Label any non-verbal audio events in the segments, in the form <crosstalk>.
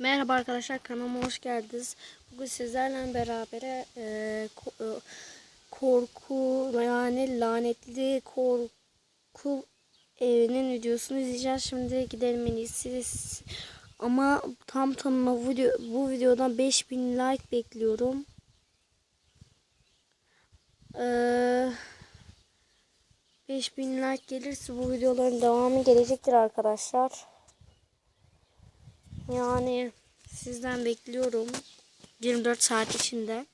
Merhaba arkadaşlar kanalıma hoş geldiniz. Bugün sizlerle beraber e, e, korku yani lanetli korku evinin videosunu izleyeceğiz. Şimdi gidelim en iyisi. Ama tam tamına video, bu videodan 5000 like bekliyorum. Eee 5000 like gelirse bu videoların devamı gelecektir arkadaşlar. Yani sizden bekliyorum. 24 saat içinde.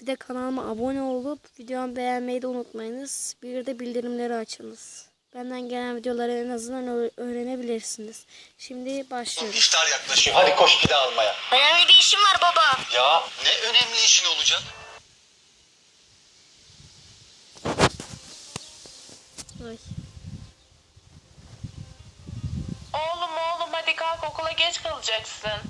Bir de kanalıma abone olup videomu beğenmeyi de unutmayınız. Bir de bildirimleri açınız. Benden gelen videoları en azından öğ- öğrenebilirsiniz. Şimdi başlıyoruz. İftar yaklaşıyor. Hadi koş pide almaya. Önemli bir işim var baba. Ya ne önemli işin olacak? Ay. Hadi kalk okula geç kalacaksın.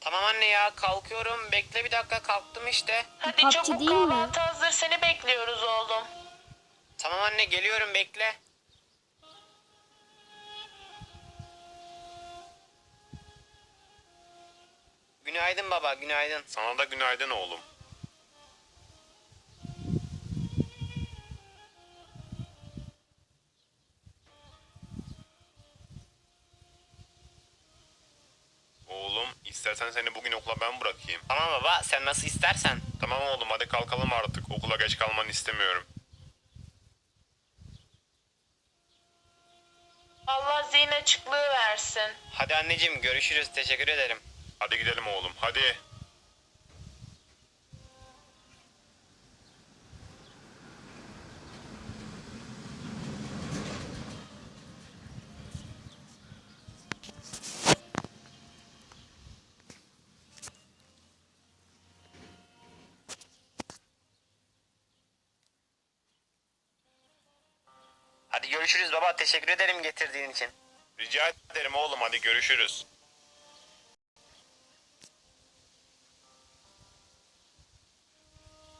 Tamam anne ya kalkıyorum. Bekle bir dakika kalktım işte. Hadi PUBG çabuk değil mi? kahvaltı hazır seni bekliyoruz oğlum. Tamam anne geliyorum bekle. Günaydın baba günaydın. Sana da günaydın oğlum. İstersen seni bugün okula ben bırakayım. Tamam baba sen nasıl istersen. Tamam oğlum hadi kalkalım artık. Okula geç kalmanı istemiyorum. Allah zihin açıklığı versin. Hadi anneciğim görüşürüz teşekkür ederim. Hadi gidelim oğlum hadi. Hadi görüşürüz baba teşekkür ederim getirdiğin için. Rica ederim oğlum hadi görüşürüz.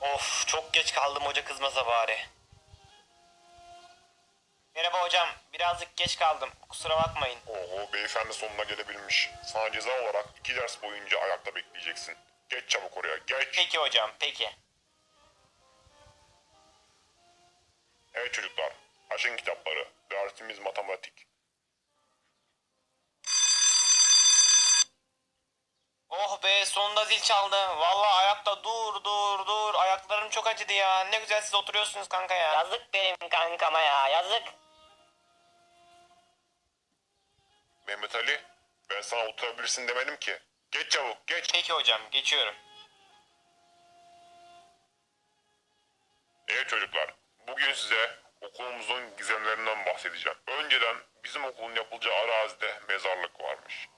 Of çok geç kaldım hoca kızmasa bari. Merhaba hocam birazcık geç kaldım kusura bakmayın. Oho beyefendi sonuna gelebilmiş. Sana ceza olarak iki ders boyunca ayakta bekleyeceksin. Geç çabuk oraya geç. Peki hocam peki. Evet çocuklar açın kitapları. Dersimiz matematik. Oh be sonunda zil çaldı. Vallahi ayakta dur dur dur. Ayaklarım çok acıdı ya. Ne güzel siz oturuyorsunuz kanka ya. Yazık benim kankama ya yazık. Mehmet Ali ben sana oturabilirsin demedim ki. Geç çabuk geç. Peki hocam geçiyorum. Evet çocuklar, bugün size okulumuzun gizemlerinden bahsedeceğim. Önceden bizim okulun yapılacağı arazide mezarlık varmış.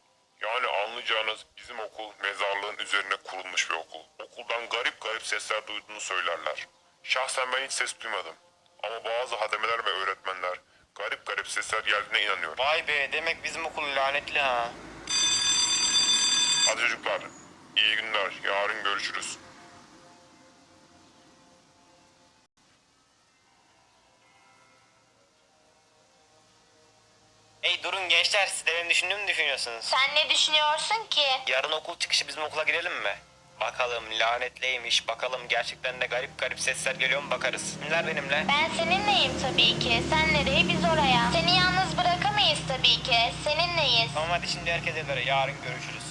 Yani anlayacağınız bizim okul mezarlığın üzerine kurulmuş bir okul. Okuldan garip garip sesler duyduğunu söylerler. Şahsen ben hiç ses duymadım. Ama bazı hademeler ve öğretmenler garip garip sesler geldiğine inanıyor. Vay be demek bizim okul lanetli ha. Hadi çocuklar, iyi günler. Yarın görüşürüz. Hey durun gençler siz de benim düşündüğümü düşünüyorsunuz. Sen ne düşünüyorsun ki? Yarın okul çıkışı bizim okula girelim mi? Bakalım lanetliymiş bakalım gerçekten de garip garip sesler geliyor mu bakarız. Kimler benimle? Ben seninleyim tabii ki. Sen nereye biz oraya. Seni yalnız bırakamayız tabii ki. Seninleyiz. Tamam hadi şimdi herkes evlere yarın görüşürüz.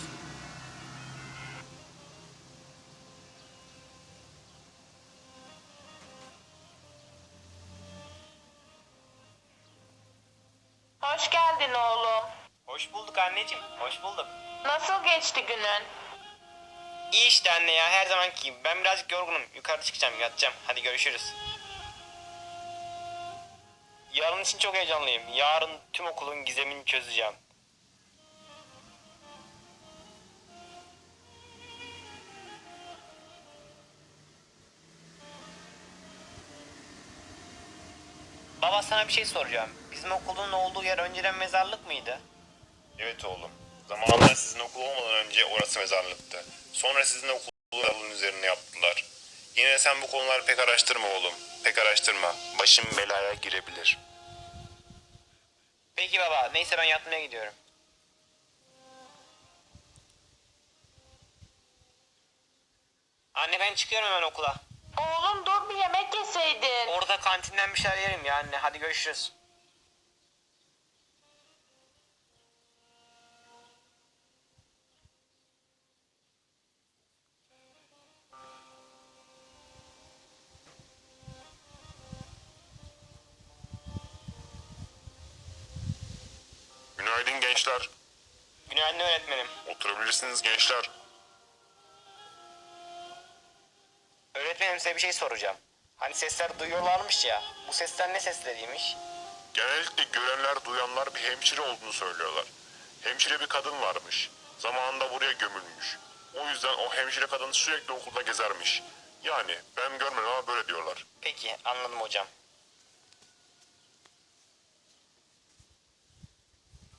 Geldin oğlum. Hoş bulduk anneciğim hoş bulduk. Nasıl geçti günün? İyi işte anne ya her zamanki gibi. Ben birazcık yorgunum. Yukarı çıkacağım yatacağım. Hadi görüşürüz. Yarın için çok heyecanlıyım. Yarın tüm okulun gizemini çözeceğim. Baba sana bir şey soracağım. Bizim okulun olduğu yer önceden mezarlık mıydı? Evet oğlum. Zamanında sizin okul olmadan önce orası mezarlıktı. Sonra sizin okulu mezarlığın üzerine yaptılar. Yine de sen bu konuları pek araştırma oğlum. Pek araştırma. Başım belaya girebilir. Peki baba. Neyse ben yatmaya gidiyorum. Anne ben çıkıyorum hemen okula. Oğlum dur bir yemek yeseydin. Orada kantinden bir şeyler yerim ya anne. Hadi görüşürüz. Günaydın gençler. Günaydın öğretmenim. Oturabilirsiniz gençler. Öğretmenim size bir şey soracağım. Hani sesler duyuyorlarmış ya. Bu sesler ne sesleriymiş? Genellikle görenler, duyanlar bir hemşire olduğunu söylüyorlar. Hemşire bir kadın varmış. Zamanında buraya gömülmüş. O yüzden o hemşire kadın sürekli okulda gezermiş. Yani ben görmedim ama böyle diyorlar. Peki anladım hocam.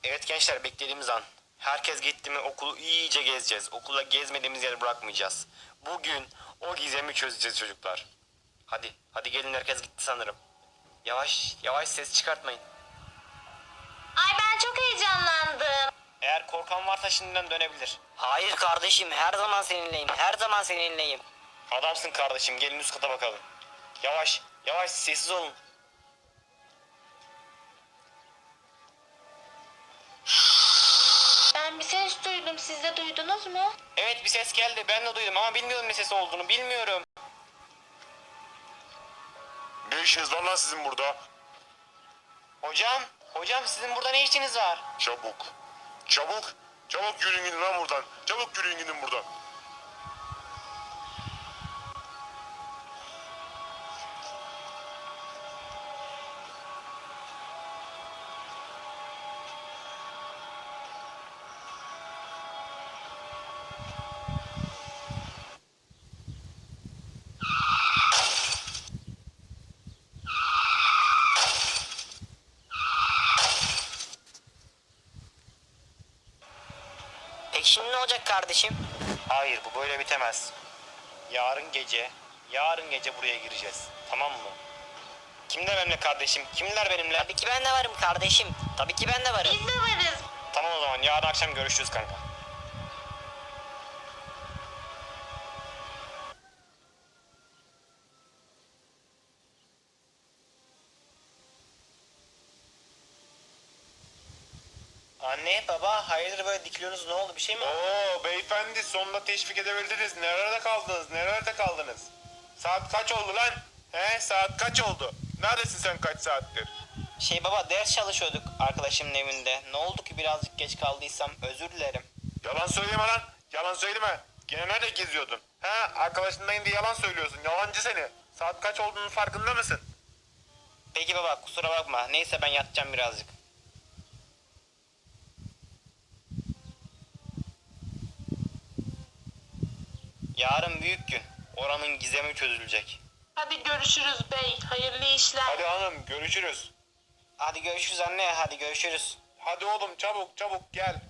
Evet gençler beklediğimiz an. Herkes gitti mi okulu iyice gezeceğiz. Okula gezmediğimiz yer bırakmayacağız. Bugün o gizemi çözeceğiz çocuklar. Hadi, hadi gelin herkes gitti sanırım. Yavaş, yavaş ses çıkartmayın. Ay ben çok heyecanlandım. Eğer korkan varsa şimdiden dönebilir. Hayır kardeşim her zaman seninleyim. Her zaman seninleyim. Adamsın kardeşim gelin üst kata bakalım. Yavaş, yavaş sessiz olun. <laughs> Bir ses duydum. Siz de duydunuz mu? Evet bir ses geldi ben de duydum ama bilmiyorum ne sesi olduğunu bilmiyorum. Ne işiniz var lan sizin burada? Hocam, hocam sizin burada ne işiniz var? Çabuk. Çabuk. Çabuk yürüyün gidin lan buradan. Çabuk yürüyün gidin buradan. Kardeşim? Hayır bu böyle bitemez. Yarın gece, yarın gece buraya gireceğiz. Tamam mı? Kimler benimle kardeşim? Kimler benimle? Tabii ki ben de varım kardeşim. Tabii ki ben de varım. Biz de varız. Tamam o zaman yarın akşam görüşürüz kanka. Baba, hayırdır böyle dikiliyorsunuz? Ne oldu? Bir şey mi? Oo beyefendi sonunda teşvik edebildiniz. Nerede kaldınız? Nerede kaldınız? Saat kaç oldu lan? He saat kaç oldu? Neredesin sen kaç saattir? Şey baba, ders çalışıyorduk arkadaşımın evinde. Ne oldu ki birazcık geç kaldıysam özür dilerim. Yalan söyleme lan. Yalan söyleme. Gene nerede geziyordun? He arkadaşındayım diye yalan söylüyorsun. Yalancı seni. Saat kaç olduğunun farkında mısın? Peki baba, kusura bakma. Neyse ben yatacağım birazcık. Yarın büyük gün. Oranın gizemi çözülecek. Hadi görüşürüz bey. Hayırlı işler. Hadi hanım görüşürüz. Hadi görüşürüz anne, hadi görüşürüz. Hadi oğlum çabuk çabuk gel.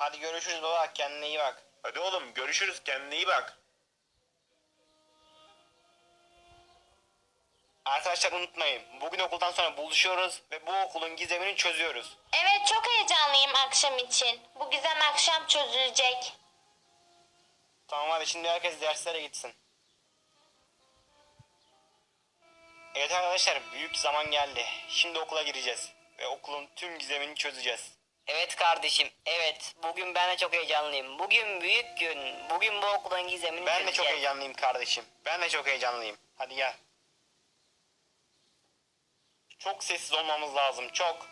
Hadi görüşürüz baba, kendine iyi bak. Hadi oğlum görüşürüz kendine iyi bak. Arkadaşlar unutmayın, bugün okuldan sonra buluşuyoruz ve bu okulun gizemini çözüyoruz. Evet çok heyecanlıyım akşam için. Bu gizem akşam çözülecek. Tamam hadi şimdi herkes derslere gitsin. Evet arkadaşlar, büyük zaman geldi. Şimdi okula gireceğiz ve okulun tüm gizemini çözeceğiz. Evet kardeşim. Evet. Bugün ben de çok heyecanlıyım. Bugün büyük gün. Bugün bu okulun gizemini Ben de çok çözeceğiz. heyecanlıyım kardeşim. Ben de çok heyecanlıyım. Hadi gel. Çok sessiz olmamız lazım. Çok.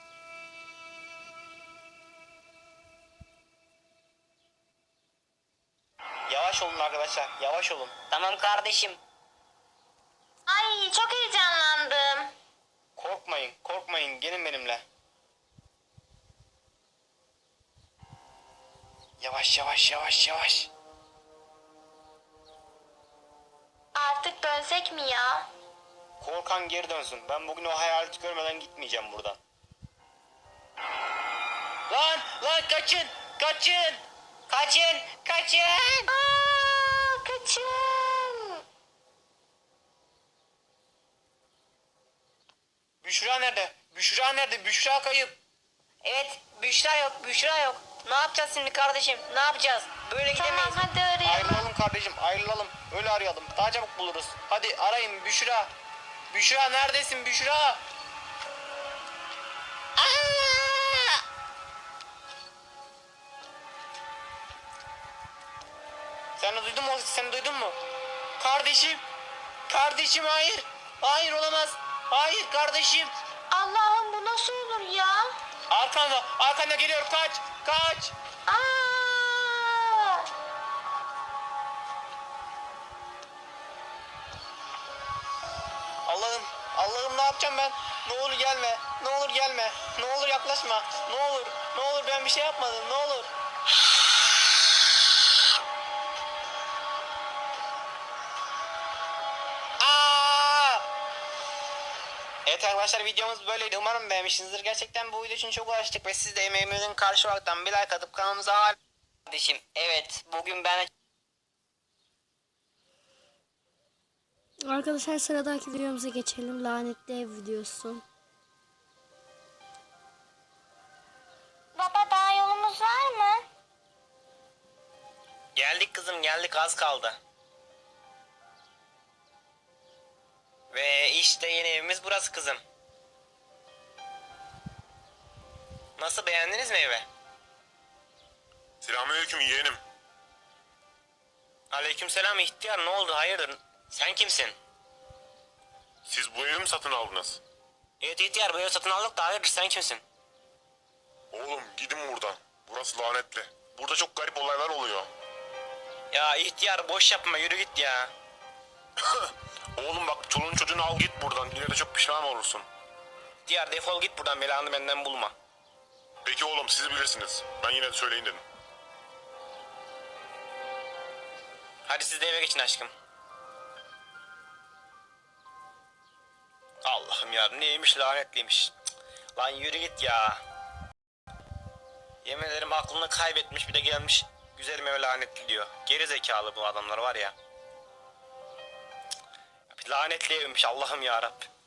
Yavaş olun arkadaşlar. Yavaş olun. Tamam kardeşim. Ay çok heyecanlandım. Korkmayın. Korkmayın. Gelin benimle. Yavaş yavaş yavaş yavaş. Artık dönsek mi ya? Korkan geri dönsün. Ben bugün o hayaleti görmeden gitmeyeceğim buradan. Lan lan kaçın kaçın. Kaçın kaçın. Aa, kaçın. Büşra nerede? Büşra nerede? Büşra kayıp. Evet Büşra yok Büşra yok. Ne yapacağız şimdi kardeşim? Ne yapacağız? Böyle gidemeyiz. Tamam hadi arayalım. Ayrılalım kardeşim ayrılalım. Öyle arayalım. Daha çabuk buluruz. Hadi arayın Büşra. Büşra neredesin Büşra? Sen de duydun mu? Sen duydun mu? Kardeşim. Kardeşim hayır. Hayır olamaz. Hayır kardeşim. Allah'ım bu nasıl olur ya? Arkanda. Arkanda geliyor. Kaç. Kaç. Aa! Allah'ım, Allah'ım ne yapacağım ben? Ne olur gelme, ne olur gelme, ne olur yaklaşma, ne olur, ne olur ben bir şey yapmadım, ne olur. Arkadaşlar videomuz böyleydi. Umarım beğenmişsinizdir. Gerçekten bu video için çok uğraştık ve siz de emeğimizin karşı olaraktan bir like atıp kanalımıza hala Kardeşim evet bugün ben Arkadaşlar sıradaki videomuza geçelim. Lanetli ev videosu. Baba daha yolumuz var mı? Geldik kızım geldik az kaldı. Ve işte yeni evimiz burası kızım. Nasıl beğendiniz mi evi? Selamünaleyküm yeğenim. Aleykümselam ihtiyar ne oldu hayırdır? Sen kimsin? Siz bu evi mi satın aldınız? Evet ihtiyar bu evi satın aldık da hayırdır sen kimsin? Oğlum gidin buradan. Burası lanetli. Burada çok garip olaylar oluyor. Ya ihtiyar boş yapma yürü git ya. <coughs> Oğlum bak çoluğun çocuğunu al git buradan. Yine de çok pişman olursun. İhtiyar defol git buradan belanı benden bulma. Peki oğlum siz bilirsiniz. Ben yine de söyleyin dedim. Hadi siz de eve geçin aşkım. Allah'ım ya neymiş lanetliymiş. Lan yürü git ya. Yemin ederim aklını kaybetmiş bir de gelmiş güzelim eve lanetli diyor. Geri zekalı bu adamlar var ya. Cık, Lanetli evmiş Allah'ım ya Rabbi.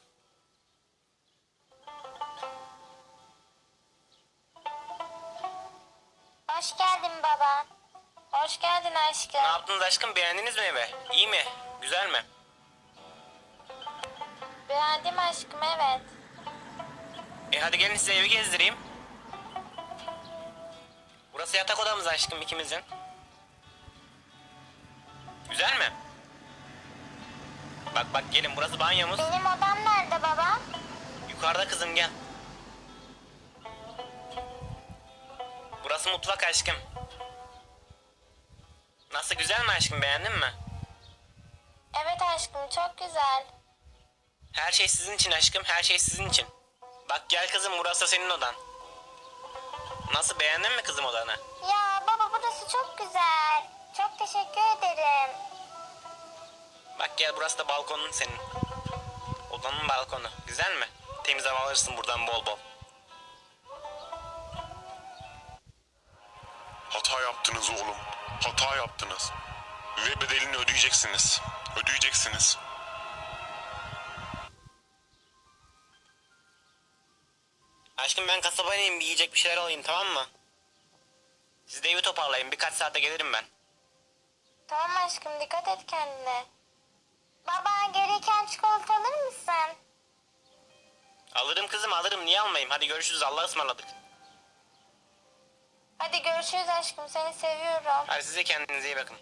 Hoş geldin baba. Hoş geldin aşkım. Ne yaptınız aşkım beğendiniz mi eve? İyi mi? Güzel mi? Beğendim aşkım evet. E hadi gelin size evi gezdireyim. Burası yatak odamız aşkım ikimizin. Güzel mi? Bak bak gelin burası banyomuz. Benim odam nerede baba? Yukarıda kızım gel. Burası mutfak aşkım. Nasıl güzel mi aşkım beğendin mi? Evet aşkım çok güzel. Her şey sizin için aşkım her şey sizin için. Bak gel kızım burası senin odan. Nasıl beğendin mi kızım odanı? Ya baba burası çok güzel. Çok teşekkür ederim. Bak gel burası da balkonun senin. Odanın balkonu. Güzel mi? Temiz hava alırsın buradan bol bol. Hata yaptınız oğlum. Hata yaptınız. Ve bedelini ödeyeceksiniz. Ödeyeceksiniz. Aşkım ben kasaba ineyim bir yiyecek bir şeyler alayım tamam mı? Siz de evi toparlayın birkaç saate gelirim ben. Tamam aşkım dikkat et kendine. Baba gereken çikolata alır mısın? Alırım kızım alırım niye almayayım hadi görüşürüz Allah'a ısmarladık. Hadi görüşürüz aşkım seni seviyorum. Hadi size kendinize iyi bakın.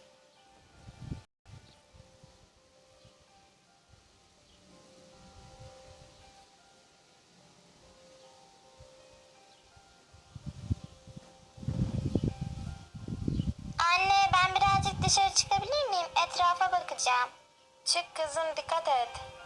Anne ben birazcık dışarı çıkabilir miyim? Etrafa bakacağım. Çık kızım dikkat et.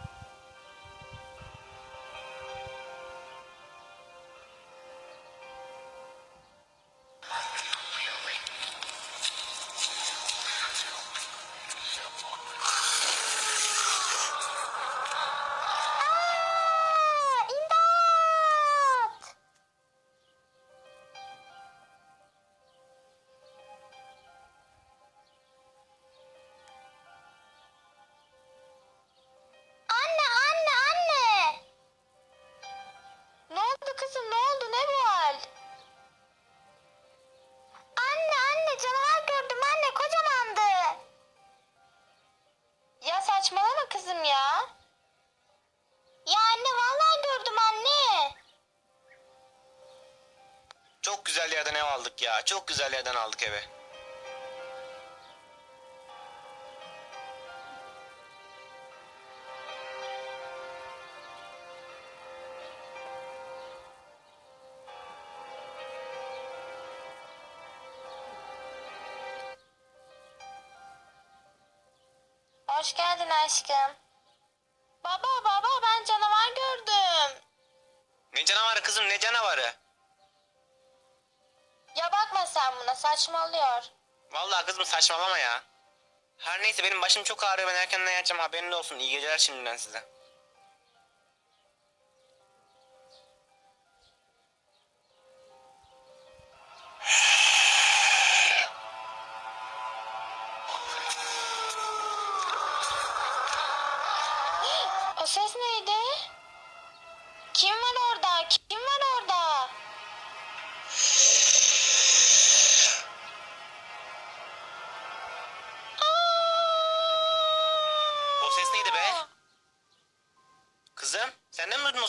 Çok güzel yerden aldık evi. Hoş geldin aşkım. Saçmalıyor. Vallahi kızım saçmalama ya. Her neyse benim başım çok ağrıyor ben erkenden yatacağım haberiniz olsun. İyi geceler şimdiden size.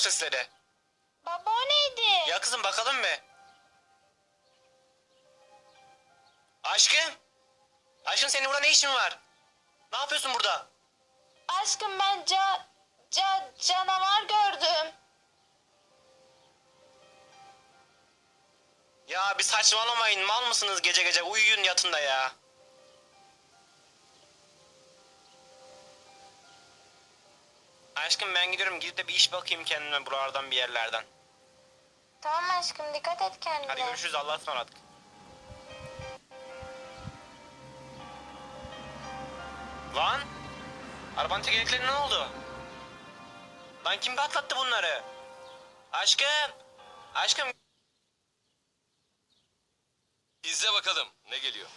Sesleri? Baba o neydi? Ya kızım bakalım mı? Aşkım? Aşkım senin burada ne işin var? Ne yapıyorsun burada? Aşkım ben ca, ca, canavar gördüm. Ya bir saçmalamayın mal mısınız gece gece uyuyun yatın da ya. Aşkım ben gidiyorum gidip de bir iş bakayım kendime buralardan bir yerlerden. Tamam aşkım dikkat et kendine. Hadi görüşürüz Allah'a ısmarladık. Lan! Arabanın tekerlekleri ne oldu? Lan kim patlattı bunları? Aşkım! Aşkım! İzle bakalım ne geliyor.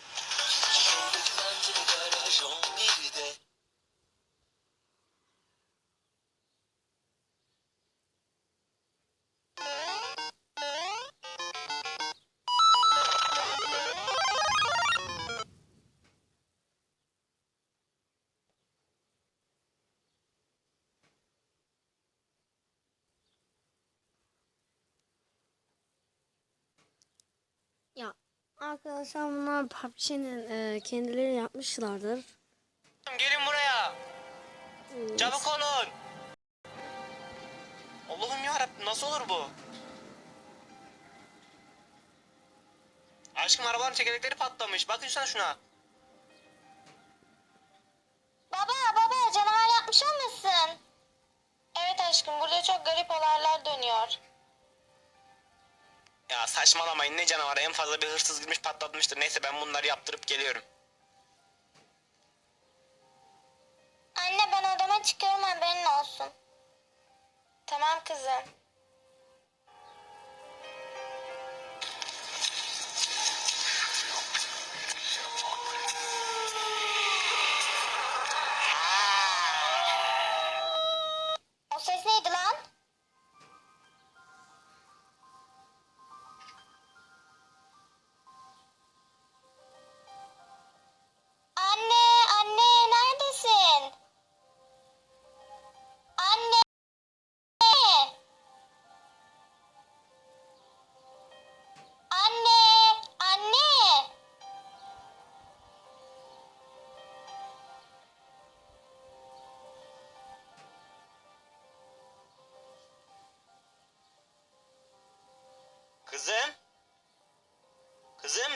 Ya arkadaşlar bunlar PUBG'nin e, kendileri yapmışlardır. Gelin buraya! Çabuk olun! Allah'ım yarabbim nasıl olur bu? Aşkım arabanın tekerlekleri patlamış. Bakın şuna şuna. Baba baba canavar yapmış olmasın? Evet aşkım burada çok garip olaylar dönüyor. Ya saçmalamayın ne canavarı en fazla bir hırsız girmiş patlatmıştır. Neyse ben bunları yaptırıp geliyorum. Anne ben odama çıkıyorum haberin olsun. Tamam kızım.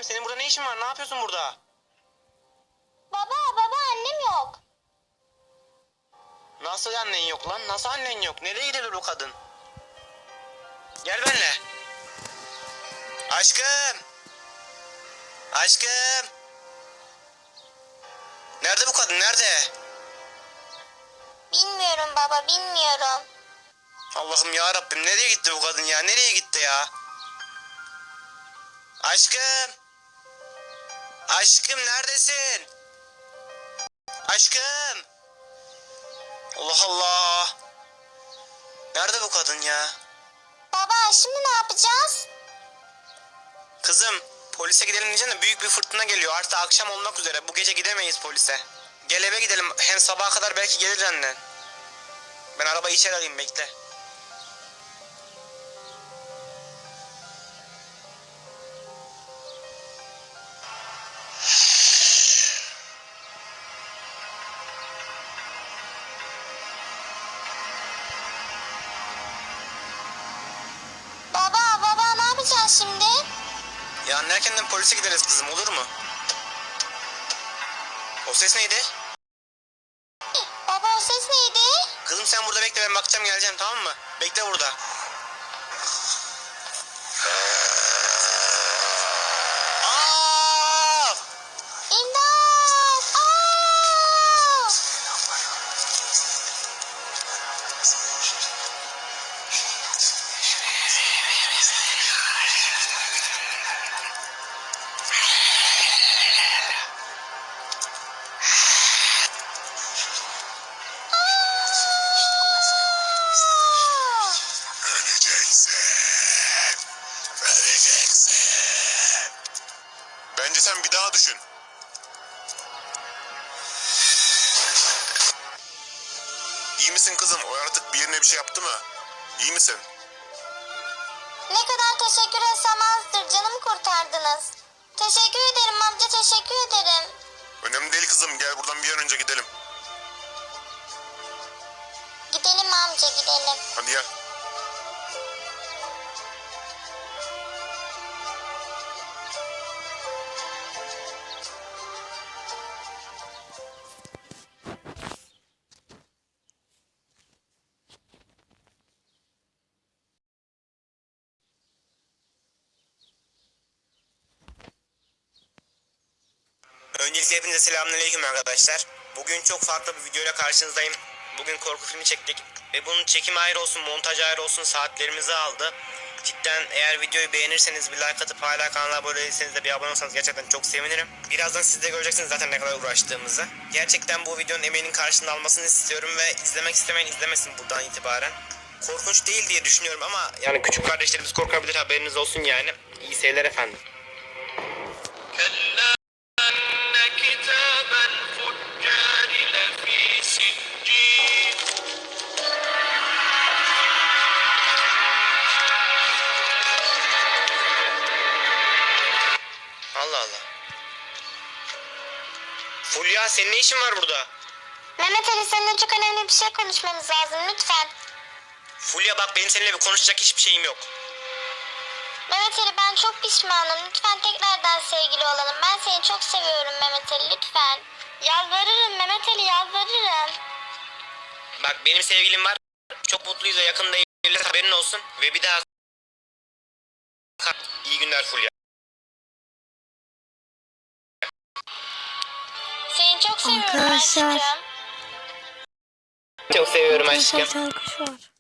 Kızım senin burada ne işin var? Ne yapıyorsun burada? Baba, baba annem yok. Nasıl annen yok lan? Nasıl annen yok? Nereye gidiyor bu kadın? Gel benimle. Aşkım. Aşkım. Nerede bu kadın? Nerede? Bilmiyorum baba, bilmiyorum. Allah'ım ya Rabbim nereye gitti bu kadın ya? Nereye gitti ya? Aşkım. Aşkım neredesin? Aşkım. Allah Allah. Nerede bu kadın ya? Baba şimdi ne yapacağız? Kızım polise gidelim diyeceğim de büyük bir fırtına geliyor. Artık akşam olmak üzere. Bu gece gidemeyiz polise. Gel eve gidelim. Hem sabaha kadar belki gelir annen. Ben arabayı içeri alayım bekle. Ya erkenden polise gideriz kızım olur mu? O ses neydi? Baba o ses neydi? Kızım sen burada bekle ben bakacağım geleceğim tamam mı? Bekle burada. Bence sen bir daha düşün. İyi misin kızım? O yaratık bir yerine bir şey yaptı mı? İyi misin? Ne kadar teşekkür etsem azdır. Canımı kurtardınız. Teşekkür ederim amca teşekkür ederim. Önemli değil kızım. Gel buradan bir an önce gidelim. Gidelim amca gidelim. Hadi gel. Öncelikle hepinize selamünaleyküm arkadaşlar. Bugün çok farklı bir videoyla karşınızdayım. Bugün korku filmi çektik ve bunun çekimi ayrı olsun, montaj ayrı olsun saatlerimizi aldı. Cidden eğer videoyu beğenirseniz bir like atıp hala kanala abone değilseniz de bir abone olsanız gerçekten çok sevinirim. Birazdan siz de göreceksiniz zaten ne kadar uğraştığımızı. Gerçekten bu videonun emeğinin karşılığını almasını istiyorum ve izlemek istemeyen izlemesin buradan itibaren. Korkunç değil diye düşünüyorum ama yani küçük kardeşlerimiz korkabilir haberiniz olsun yani. İyi seyirler efendim. Allah Allah. Fulya senin ne işin var burada? Mehmet Ali seninle çok önemli bir şey konuşmamız lazım lütfen. Fulya bak benim seninle bir konuşacak hiçbir şeyim yok. Mehmet Ali ben çok pişmanım. Lütfen tekrardan sevgili olalım. Ben seni çok seviyorum Mehmet Ali lütfen. Yalvarırım Mehmet Ali yalvarırım. Bak benim sevgilim var. Çok mutluyuz ve yakında evleneceğiz haberin olsun. Ve bir daha... İyi günler Fulya. Çok seviyorum Arkadaşlar. aşkım. Çok seviyorum Arkadaşlar aşkım. var.